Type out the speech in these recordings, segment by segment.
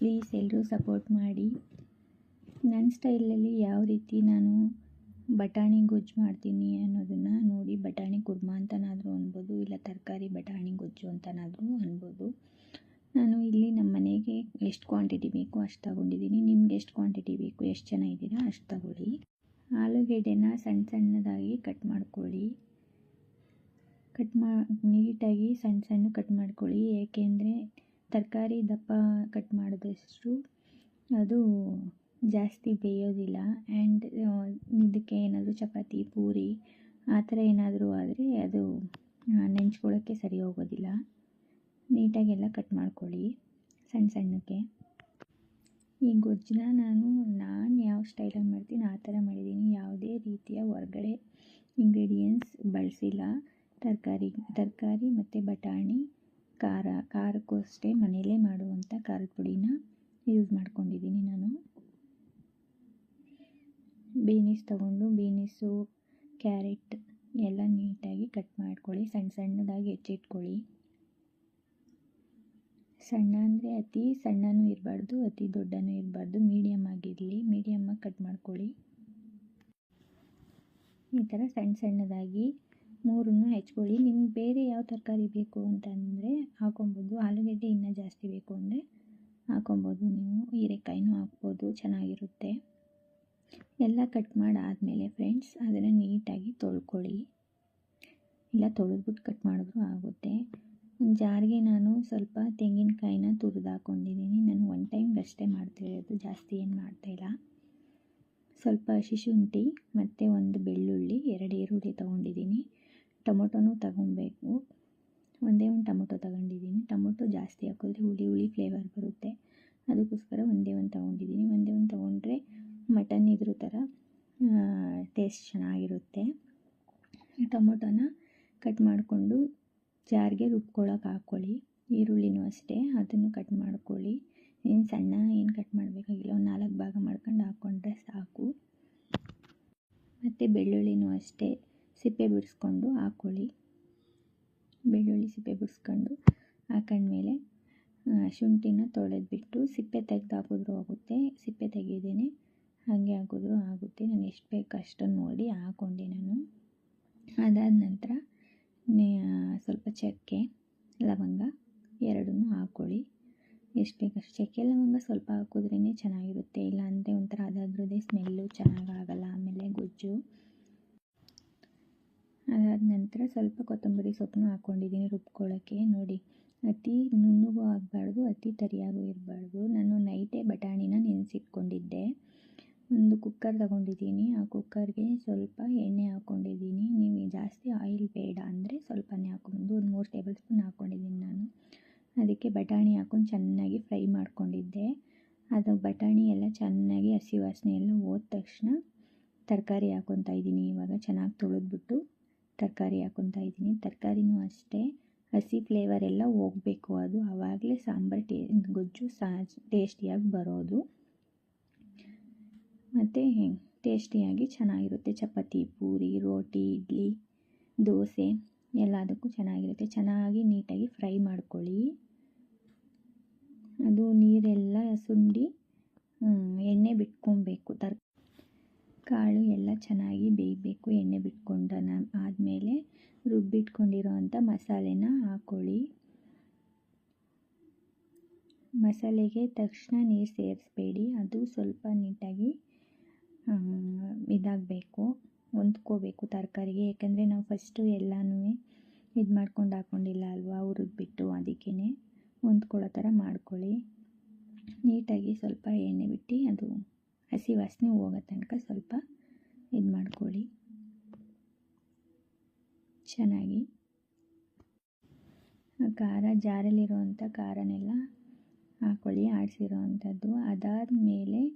Please ಎಲ್ಲರೂ support ಮಾಡಿ. ನನ್ನ ಸ್ಟೈಲಲ್ಲಿ ಯಾವ ರೀತಿ ನಾನು ಬಟಾಣಿ ಗೊಜ್ಜು ಮಾಡ್ತೀನಿ ಅನ್ನೋದನ್ನು ನೋಡಿ ಬಟಾಣಿ ಕುರ್ಮಾ ಅಂತನಾದರೂ ಅನ್ಬೋದು, ಇಲ್ಲ ತರಕಾರಿ ಬಟಾಣಿ ಗೊಜ್ಜು ಅಂತನಾದರೂ ಅನ್ಬೋದು. ನಾನು ಇಲ್ಲಿ ನಮ್ಮ ಮನೆಗೆ ಎಷ್ಟು ಕ್ವಾಂಟಿಟಿ ಬೇಕು ಅಷ್ಟು ತಗೊಂಡಿದ್ದೀನಿ ನಿಮ್ಗೆ ಎಷ್ಟು ಕ್ವಾಂಟಿಟಿ ಬೇಕು, ಎಷ್ಟು ಜನ ಇದ್ದೀರಾ ಅಷ್ಟು ತಗೊಳ್ಳಿ. ಆಲೂಗೆಡ್ಡೆನ ಸಣ್ಣ ಸಣ್ಣದಾಗಿ ಕಟ್ ಮಾಡ್ಕೊಳ್ಳಿ. ಕಟ್ ಮಾ ನೀಟಾಗಿ ಸಣ್ಣ ಸಣ್ಣ ಕಟ್ ಮಾಡ್ಕೊಳ್ಳಿ. ಏಕೆಂದರೆ ತರಕಾರಿ ದಪ್ಪ ಕಟ್ ಮಾಡಿದಷ್ಟು ಅದು ಜಾಸ್ತಿ ಬೇಯೋದಿಲ್ಲ. ಆ್ಯಂಡ್ ಇದಕ್ಕೆ ಏನಾದರೂ ಚಪಾತಿ, ಪೂರಿ ಆ ಥರ ಏನಾದರೂ ಆದರೆ ಅದು ನೆಂಚ್ಕೊಳ್ಳೋಕ್ಕೆ ಸರಿ ಹೋಗೋದಿಲ್ಲ. ನೀಟಾಗೆಲ್ಲ ಕಟ್ ಮಾಡ್ಕೊಳ್ಳಿ ಸಣ್ಣ ಸಣ್ಣಕ್ಕೆ. ಈ ಗೊಜ್ಜನ್ನ ನಾನು ನಾನು ಯಾವ ಸ್ಟೈಲಲ್ಲಿ ಮಾಡ್ತೀನಿ ಆ ಥರ ಮಾಡಿದ್ದೀನಿ. ಯಾವುದೇ ರೀತಿಯ ಹೊರ್ಗಡೆ ಇಂಗ್ರೀಡಿಯೆಂಟ್ಸ್ ಬಳಸಿಲ್ಲ. ತರಕಾರಿ ತರಕಾರಿ ಮತ್ತು ಬಟಾಣಿ ಖಾರ ಖಾರಕ್ಕೂ ಅಷ್ಟೇ ಮನೆಯಲ್ಲೇ ಮಾಡುವಂಥ ಖಾರದ ಪುಡಿನ ಯೂಸ್ ಮಾಡ್ಕೊಂಡಿದ್ದೀನಿ ನಾನು. ಬೀನಿಸ್ ತಗೊಂಡು ಬೀನಿಸು ಕ್ಯಾರೆಟ್ ಎಲ್ಲ ನೀಟಾಗಿ ಕಟ್ ಮಾಡ್ಕೊಳ್ಳಿ. ಸಣ್ಣ ಸಣ್ಣದಾಗಿ ಹೆಚ್ಚಿಟ್ಕೊಳ್ಳಿ. ಸಣ್ಣ ಅಂದರೆ ಅತಿ ಸಣ್ಣನೂ ಇರಬಾರ್ದು, ಅತಿ ದೊಡ್ಡನೂ ಇರಬಾರ್ದು. ಮೀಡಿಯಮ್ ಆಗಿರಲಿ ಮೀಡಿಯಮ್ಮಾಗಿ ಕಟ್ ಮಾಡ್ಕೊಳ್ಳಿ. ಈ ಥರ ಸಣ್ಣ ಸಣ್ಣದಾಗಿ ಮೂರನ್ನು ಹೆಚ್ಕೊಳ್ಳಿ. ನಿಮ್ಗೆ ಬೇರೆ ಯಾವ ತರಕಾರಿ ಬೇಕು ಅಂತಂದರೆ ಹಾಕೊಬೋದು. ಆಲೂಗಡ್ಡೆ ಇನ್ನೂ ಜಾಸ್ತಿ ಬೇಕು ಅಂದರೆ ಹಾಕೊಬೋದು. ನೀವು ಹೀರೆಕಾಯಿನೂ ಹಾಕ್ಬೋದು. ಚೆನ್ನಾಗಿರುತ್ತೆ. ಎಲ್ಲ ಕಟ್ ಮಾಡಾದಮೇಲೆ ಫ್ರೆಂಡ್ಸ್ ಅದನ್ನು ನೀಟಾಗಿ ತೊಳ್ಕೊಳ್ಳಿ. ಇಲ್ಲ ತೊಳೆದ್ಬಿಟ್ಟು ಕಟ್ ಮಾಡಿದ್ರೂ ಆಗುತ್ತೆ. ಒಂದು ಜಾರಿಗೆ ನಾನು ಸ್ವಲ್ಪ ತೆಂಗಿನಕಾಯಿನ ತುರಿದು ಹಾಕ್ಕೊಂಡಿದ್ದೀನಿ ನಾನು ಒನ್ ಟೈಮ್ಗೆ ಅಷ್ಟೇ ಮಾಡ್ತಿರೋದು ಜಾಸ್ತಿ ಏನು ಮಾಡ್ತಾಯಿಲ್ಲ ಸ್ವಲ್ಪ ಹಸಿ ಶುಂಠಿ ಮತ್ತು ಒಂದು ಬೆಳ್ಳುಳ್ಳಿ, ಎರಡು ಈರುಳ್ಳಿ ತೊಗೊಂಡಿದ್ದೀನಿ. ಟೊಮೊಟೊನೂ ತಗೊಬೇಕು ಒಂದೇ ಒಂದು ಟೊಮೊಟೊ ತಗೊಂಡಿದ್ದೀನಿ. ಟೊಮೊಟೊ ಜಾಸ್ತಿ ಹಾಕಿದ್ರೆ ಹುಳಿ ಹುಳಿ ಫ್ಲೇವರ್ ಬರುತ್ತೆ. ಅದಕ್ಕೋಸ್ಕರ ಒಂದೇ ಒಂದು ತಗೊಂಡಿದ್ದೀನಿ. ಒಂದೇ ಒಂದು ತಗೊಂಡ್ರೆ ಮಟನ್ ಇದ್ರ ಥರ ಟೇಸ್ಟ್ ಚೆನ್ನಾಗಿರುತ್ತೆ. ಟೊಮೊಟೊನ ಕಟ್ ಮಾಡಿಕೊಂಡು ಜಾರಿಗೆ ರುಬ್ಕೊಳ್ಳೋಕೆ ಹಾಕ್ಕೊಳ್ಳಿ. ಈರುಳ್ಳಿನೂ ಅಷ್ಟೇ. ಅದನ್ನು ಕಟ್ ಮಾಡ್ಕೊಳ್ಳಿ. ಏನು ಸಣ್ಣ, ಏನು ಕಟ್ ಮಾಡಬೇಕಾಗಿಲ್ಲ. ಒಂದು ನಾಲ್ಕು ಭಾಗ ಮಾಡ್ಕೊಂಡು ಹಾಕ್ಕೊಂಡ್ರೆ ಸಾಕು. ಮತ್ತು ಬೆಳ್ಳುಳ್ಳಿನೂ ಅಷ್ಟೇ. ಸಿಪ್ಪೆ ಬಿಡಿಸ್ಕೊಂಡು ಹಾಕ್ಕೊಳ್ಳಿ ಬೆಳ್ಳುಳ್ಳಿ ಸಿಪ್ಪೆ ಬಿಡಿಸ್ಕೊಂಡು ಹಾಕೊಂಡ್ಮೇಲೆ ಶುಂಠಿನ ತೊಳೆದ್ಬಿಟ್ಟು ಸಿಪ್ಪೆ ತೆಗೆದು ಹಾಕಿದ್ರೂ ಆಗುತ್ತೆ ಸಿಪ್ಪೆ ತೆಗೆದೇನೆ ಹಾಗೆ ಹಾಕಿದ್ರೂ ಆಗುತ್ತೆ. ನಾನು ಎಷ್ಟು ಬೇಕು ಅಷ್ಟನ್ನು ನೋಡಿ ಹಾಕ್ಕೊಂಡೆ ನಾನು. ಅದಾದ ನಂತರ ಸ್ವಲ್ಪ ಚಕ್ಕೆ, ಲವಂಗ ಎರಡನ್ನೂ ಹಾಕ್ಕೊಳ್ಳಿ ಎಷ್ಟು ಬೇಕಷ್ಟು ಚಕ್ಕೆ, ಲವಂಗ ಸ್ವಲ್ಪ ಹಾಕಿದ್ರೇ ಚೆನ್ನಾಗಿರುತ್ತೆ. ಇಲ್ಲಾಂದರೆ ಒಂಥರ ಅದಾದ್ರದ್ದೇ ಸ್ಮೆಲ್ಲು ಚೆನ್ನಾಗಾಗಲ್ಲ ಆಮೇಲೆ ಗೊಜ್ಜು. ಅದಾದ ನಂತರ ಸ್ವಲ್ಪ ಕೊತ್ತಂಬರಿ ಸೊಪ್ಪನ್ನು ಹಾಕ್ಕೊಂಡಿದ್ದೀನಿ ರುಬ್ಕೊಳ್ಳೋಕ್ಕೆ. ನೋಡಿ, ಅತಿ ನುಣ್ಣಗೂ ಆಗಬಾರ್ದು, ಅತಿ ತರಿಯಾಗೂ ಇರಬಾರ್ದು. ನಾನು ನೈಟೇ ಬಟಾಣಿನ ನೆನೆಸಿಟ್ಕೊಂಡಿದ್ದೆ. ಒಂದು ಕುಕ್ಕರ್ ತಗೊಂಡಿದ್ದೀನಿ. ಆ ಕುಕ್ಕರ್ಗೆ ಸ್ವಲ್ಪ ಎಣ್ಣೆ ಹಾಕ್ಕೊಂಡಿದ್ದೀನಿ ನೀವು ಜಾಸ್ತಿ ಆಯಿಲ್ ಬೇಡ ಅಂದರೆ ಸ್ವಲ್ಪನೇ ಹಾಕ್ಕೊಂಡು, ಒಂದು ಮೂರು ಟೇಬಲ್ ಸ್ಪೂನ್ ಹಾಕ್ಕೊಂಡಿದ್ದೀನಿ ನಾನು. ಅದಕ್ಕೆ ಬಟಾಣಿ ಹಾಕ್ಕೊಂಡು ಚೆನ್ನಾಗಿ ಫ್ರೈ ಮಾಡ್ಕೊಂಡಿದ್ದೆ. ಅದು ಬಟಾಣಿ ಎಲ್ಲ ಚೆನ್ನಾಗಿ ಹಸಿ ವಾಸನೆ ಎಲ್ಲ ಹೋದ ತಕ್ಷಣ ತರಕಾರಿ ಹಾಕ್ಕೊತಾ ಇದ್ದೀನಿ. ಇವಾಗ ಚೆನ್ನಾಗಿ ತೊಳೆದ್ಬಿಟ್ಟು ತರಕಾರಿ ಹಾಕೊತಾ ಇದ್ದೀನಿ. ತರಕಾರಿನೂ ಅಷ್ಟೇ. ಹಸಿ ಫ್ಲೇವರ್ ಎಲ್ಲ ಹೋಗಬೇಕು ಅದು. ಆವಾಗಲೇ ಸಾಂಬಾರು ಟೇ, ಗೊಜ್ಜು ಸಾ ಟೇಸ್ಟಿಯಾಗಿ ಬರೋದು. ಮತ್ತು ಟೇಸ್ಟಿಯಾಗಿ ಚೆನ್ನಾಗಿರುತ್ತೆ. ಚಪಾತಿ, ಪೂರಿ, ರೋಟಿ, ಇಡ್ಲಿ, ದೋಸೆ ಎಲ್ಲದಕ್ಕೂ ಚೆನ್ನಾಗಿರುತ್ತೆ. ಚೆನ್ನಾಗಿ ನೀಟಾಗಿ ಫ್ರೈ ಮಾಡ್ಕೊಳ್ಳಿ. ಅದು ನೀರೆಲ್ಲ ಸುಂಡಿ ಎಣ್ಣೆ ಬಿಟ್ಕೊಬೇಕು. ತರ್ ಕಾಳು ಎಲ್ಲ ಚೆನ್ನಾಗಿ ಬೇಯಬೇಕು, ಎಣ್ಣೆ ಬಿಟ್ಕೊಂಡ ಆದಮೇಲೆ ರುಬ್ಬಿಟ್ಕೊಂಡಿರೋ ಅಂಥ ಮಸಾಲೆನ ಹಾಕ್ಕೊಳ್ಳಿ ಮಸಾಲೆಗೆ ತಕ್ಷಣ ನೀರು ಸೇರಿಸ್ಬೇಡಿ, ಅದು ಸ್ವಲ್ಪ ನೀಟಾಗಿ ಇದಾಗಬೇಕು, ಹೊಂದ್ಕೋಬೇಕು ತರಕಾರಿಗೆ, ಯಾಕಂದರೆ ನಾವು ಫಸ್ಟು ಎಲ್ಲನೂ ಇದು ಮಾಡ್ಕೊಂಡು ಹಾಕ್ಕೊಂಡಿಲ್ಲ ಅಲ್ವಾ, ಹುರಿದ್ಬಿಟ್ಟು ಅದಕ್ಕೇ ಹೊಂದ್ಕೊಳ್ಳೋ ಥರ ಮಾಡ್ಕೊಳ್ಳಿ. ನೀಟಾಗಿ ಸ್ವಲ್ಪ ಎಣ್ಣೆ ಬಿಟ್ಟು ಅದು ಹಸಿ ವಾಸನೆ ಹೋಗೋ ತನಕ ಸ್ವಲ್ಪ ಇದು ಮಾಡ್ಕೊಳ್ಳಿ. ಚೆನ್ನಾಗಿ. ಖಾರ ಜಾರಲ್ಲಿರುವಂಥ ಖಾರನೆಲ್ಲ ಹಾಕ್ಕೊಳ್ಳಿ ಆಡಿಸಿರೋ ಅಂಥದ್ದು ಅದಾದಮೇಲೆ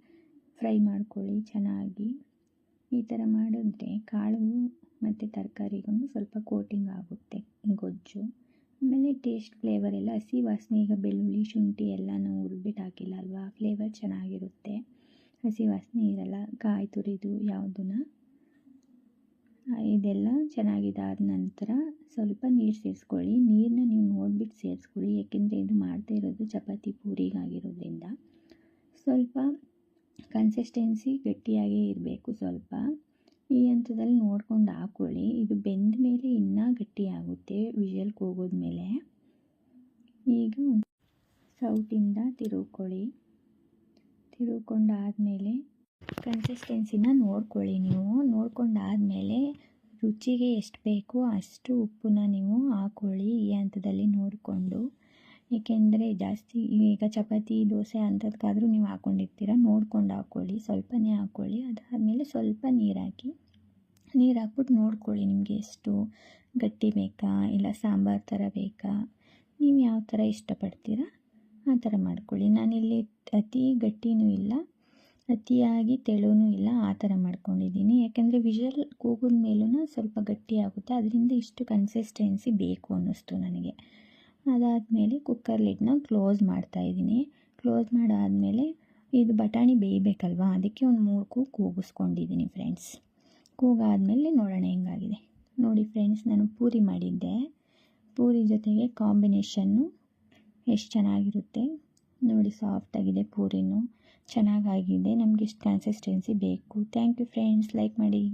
ಫ್ರೈ ಮಾಡ್ಕೊಳ್ಳಿ ಚೆನ್ನಾಗಿ. ಈ ಥರ ಮಾಡಿದ್ರೆ ಕಾಳು ಮತ್ತು ತರಕಾರಿಗೂ ಸ್ವಲ್ಪ ಕೋಟಿಂಗ್ ಆಗುತ್ತೆ ಗೊಜ್ಜು. ಆಮೇಲೆ ಟೇಸ್ಟ್ ಫ್ಲೇವರ್ ಎಲ್ಲ ಹಸಿ ವಾಸನೆ, ಈಗ ಬೆಳ್ಳುಳ್ಳಿ, ಶುಂಠಿ ಎಲ್ಲನೂ ಹುರ್ಬಿಟ್ಟು ಹಾಕಿಲ್ಲ ಅಲ್ವಾ? ಫ್ಲೇವರ್ ಚೆನ್ನಾಗಿರುತ್ತೆ. ಹಸಿ ವಾಸನೆ ಇರಲ್ಲ, ಕಾಯಿ ತುರಿದು ಯಾವುದನ್ನ ಇದೆಲ್ಲ ಚೆನ್ನಾಗಿದಾದ ನಂತರ ಸ್ವಲ್ಪ ನೀರು ಸೇರಿಸ್ಕೊಳ್ಳಿ. ನೀರನ್ನ ನೀವು ನೋಡಿಬಿಟ್ಟು ಸೇರಿಸ್ಕೊಳ್ಳಿ. ಏಕೆಂದರೆ ಇದು ಮಾಡ್ತಾ ಇರೋದು ಚಪಾತಿ ಪೂರಿಗಾಗಿರೋದ್ರಿಂದ. ಸ್ವಲ್ಪ ಕನ್ಸಿಸ್ಟೆನ್ಸಿ ಗಟ್ಟಿಯಾಗೇ ಇರಬೇಕು ಸ್ವಲ್ಪ. ಈ ಹಂತದಲ್ಲಿ ನೋಡ್ಕೊಂಡು ಹಾಕ್ಕೊಳ್ಳಿ ಇದು ಬೆಂದ ಮೇಲೆ ಇನ್ನೂ ಗಟ್ಟಿಯಾಗುತ್ತೆ ವಿಷಲ್ಗೆ ಹೋಗೋದ್ಮೇಲೆ ಈಗ ಸೌಟಿಂದ ತಿರುಗ್ಕೊಳ್ಳಿ. ತಿರುಗ್ಕೊಂಡಾದಮೇಲೆ ಕನ್ಸಿಸ್ಟೆನ್ಸಿನ ನೋಡ್ಕೊಳ್ಳಿ ನೀವು. ನೋಡ್ಕೊಂಡಾದಮೇಲೆ ರುಚಿಗೆ ಎಷ್ಟು ಬೇಕೋ ಅಷ್ಟು ಉಪ್ಪನ್ನ ನೀವು ಹಾಕ್ಕೊಳ್ಳಿ ಈ ಹಂತದಲ್ಲಿ ನೋಡಿಕೊಂಡು. ಏಕೆಂದರೆ ಜಾಸ್ತಿ ಈಗ ಚಪಾತಿ, ದೋಸೆ ಅಂಥದ್ಕಾದ್ರೂ ನೀವು ಹಾಕ್ಕೊಂಡಿರ್ತೀರ ನೋಡ್ಕೊಂಡು ಹಾಕ್ಕೊಳ್ಳಿ ಸ್ವಲ್ಪನೇ ಹಾಕ್ಕೊಳ್ಳಿ ಅದಾದಮೇಲೆ ಸ್ವಲ್ಪ ನೀರು ಹಾಕಿ. ನೀರು ಹಾಕ್ಬಿಟ್ಟು ನೋಡ್ಕೊಳ್ಳಿ ನಿಮಗೆ ಎಷ್ಟು ಗಟ್ಟಿ ಬೇಕಾ, ಇಲ್ಲ ಸಾಂಬಾರು ಥರ ಬೇಕಾ, ನೀವು ಯಾವ ಥರ ಇಷ್ಟಪಡ್ತೀರ? ಆ ಥರ ಮಾಡ್ಕೊಳ್ಳಿ. ನಾನಿಲ್ಲಿ ಅತಿ ಗಟ್ಟಿನೂ ಇಲ್ಲ, ಅತಿಯಾಗಿ ತೆಳುವೂ ಇಲ್ಲ, ಆ ಥರ ಮಾಡ್ಕೊಂಡಿದ್ದೀನಿ. ಯಾಕೆಂದರೆ ವಿಷಲ್ ಕೂಗಿದ ಮೇಲೂ ಸ್ವಲ್ಪ ಗಟ್ಟಿ ಆಗುತ್ತೆ, ಅದರಿಂದ ಇಷ್ಟು ಕನ್ಸಿಸ್ಟೆನ್ಸಿ ಬೇಕು ಅನ್ನಿಸ್ತು ನನಗೆ. ಅದಾದಮೇಲೆ ಕುಕ್ಕರ್ ಲಿಡ್ನ ಕ್ಲೋಸ್ ಮಾಡ್ತಾಯಿದ್ದೀನಿ ಕ್ಲೋಸ್ ಮಾಡಾದಮೇಲೆ ಇದು ಬಟಾಣಿ ಬೇಯಬೇಕಲ್ವಾ? ಅದಕ್ಕೆ ಒಂದು ಮೂರು ಕೂಗು ಕೂಗಿಸ್ಕೊಂಡಿದ್ದೀನಿ ಫ್ರೆಂಡ್ಸ್ ಕೂಗಾದಮೇಲೆ ನೋಡೋಣ ಹೆಂಗಾಗಿದೆ. ನೋಡಿ ಫ್ರೆಂಡ್ಸ್ ನಾನು ಪೂರಿ ಮಾಡಿದ್ದೆ. ಪೂರಿ ಜೊತೆಗೆ ಕಾಂಬಿನೇಷನ್ನು ಎಷ್ಟು ಚೆನ್ನಾಗಿರುತ್ತೆ. ನೋಡಿ ಸಾಫ್ಟಾಗಿದೆ ಪೂರಿನೂ. ಚೆನ್ನಾಗಾಗಿದೆ. ನಮಗೆ ಇಷ್ಟು ಕನ್ಸಿಸ್ಟೆನ್ಸಿ ಬೇಕು. ಥ್ಯಾಂಕ್ ಯು ಫ್ರೆಂಡ್ಸ್ ಲೈಕ್ ಮಾಡಿ.